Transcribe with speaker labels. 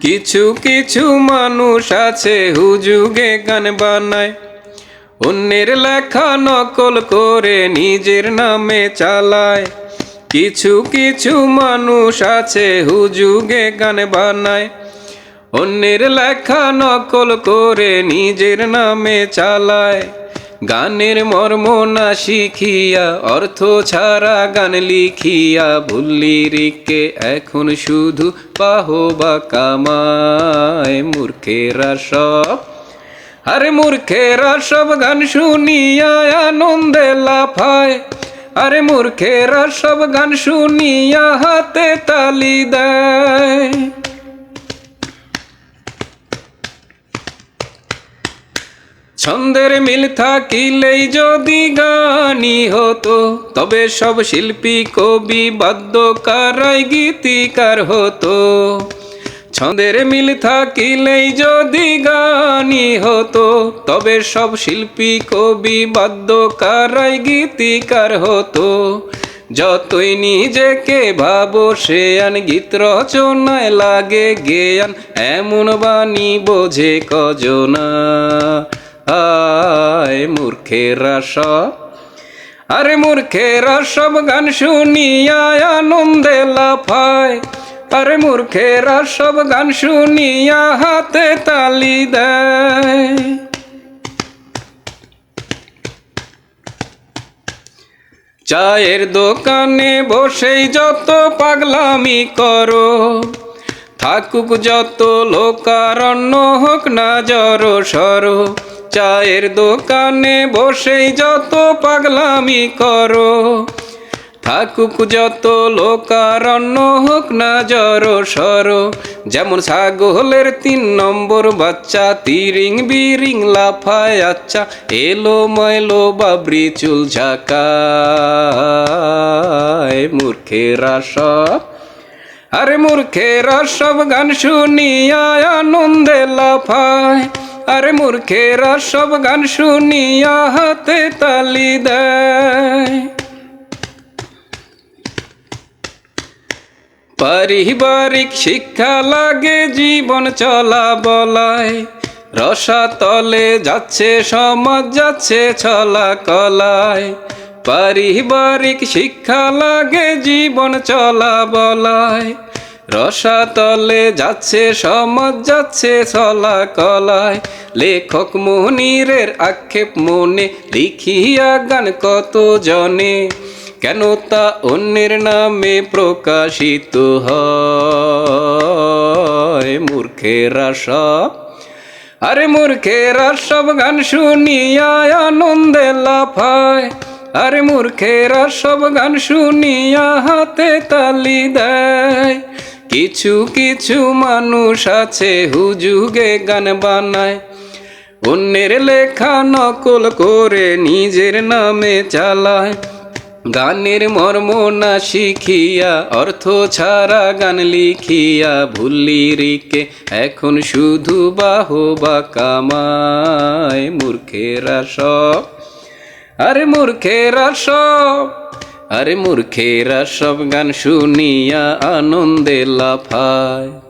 Speaker 1: কিছু কিছু মানুষ আছে হুজুগে গান বানায়। অন্যের লেখা নকল করে নিজের নামে চালায়। কিছু কিছু মানুষ আছে হুজুগে গান বানায়। অন্যের লেখা নকল করে নিজের নামে চালায়। গানের মর্ম না শিখিয়া, অর্থ ছাড়া গান লিখিয়া ভুল্লি রিকে এখন শুধু বাহবা কামায় মূর্খেরা সব। আরে মূর্খেরা সব গান শুনিয়া আনন্দে লাফায়, আরে মূর্খেরা সব গান শুনিয়া হাতে তালি দেয়। ছন্দের মিল থাকিলেই যদি গানি হতো, তবে সব শিল্পী, কবি, বাদ্যকারাই গীতিকার হতো। ছন্দের মিল থাকিলেই যদি গানি হতো, তবে সব শিল্পী, কবি, বাদ্যকারাই গীতিকার হতো। যতই নিজেকে ভাবো, সে আন গীত রচনায় লাগে গেয়ান এমন বাণী বোঝে কজনা। আয় মূর্খেরা সব। আরে মূর্খেরা সব গান শুনিয়া আনন্দে লাফায়। আরে মূর্খেরা সব গান শুনিয়া হাতে তালি দেয়। চায়ের দোকানে বসেই যত পাগলামি করো, থাকুক যত লোকারণ্য হোক না জড় সর। চায়ের দোকানে বসেই যত পাগলামি করো, থাকুক যত লোকারণ্য হোক না জড় সর যেমন ছাগলের তিন নম্বর বাচ্চা, তিরিং বিরিং লাফায় আচ্ছা এলো ময়লো বাবরি চুল ঝাঁকায়, মূর্খেরা সব। আরে মূর্খেরা সব গান শুনিয়া আনন্দে লাফায়। আরে মূর্খেরা সব গান শুনিয়া হাতে তালি দেয়। পারিবারিক শিক্ষা লাগে জীবন চলা বলায়। রসাতলে যাচ্ছে, সমাজ যাচ্ছে, ছলা কলায়। পারিবারিক শিক্ষা লাগে জীবন চলা বলায়। রসাতলে যাচ্ছে, সমাজ যাচ্ছে ছলা কলায় লেখক মনিরের আক্ষেপ মনে লিখিয়া গান কত জনে। কেন তা অন্যের নামে প্রকাশিত হয়? মূর্খেরা সব। আরে মূর্খেরা সব গান শুনিয়া আনন্দে লাফায়। আরে মূর্খেরা সব গান শুনিয়া হাতে তালি দেয়। কিছু কিছু মানুষ আছে হুজুগে গান বানায়। অন্যের লেখা নকল করে নিজের নামে চালায়। গানের মর্ম না শিখিয়া, অর্থ ছাড়া গান লিখিয়া ভুল্লি রিকে। এখন শুধু বাহবা কামায়, মূর্খেরা সব। আরে মূর্খেরা সব। আরে মূর্খেরা সব গান শুনিয়া আনন্দে লাফায়।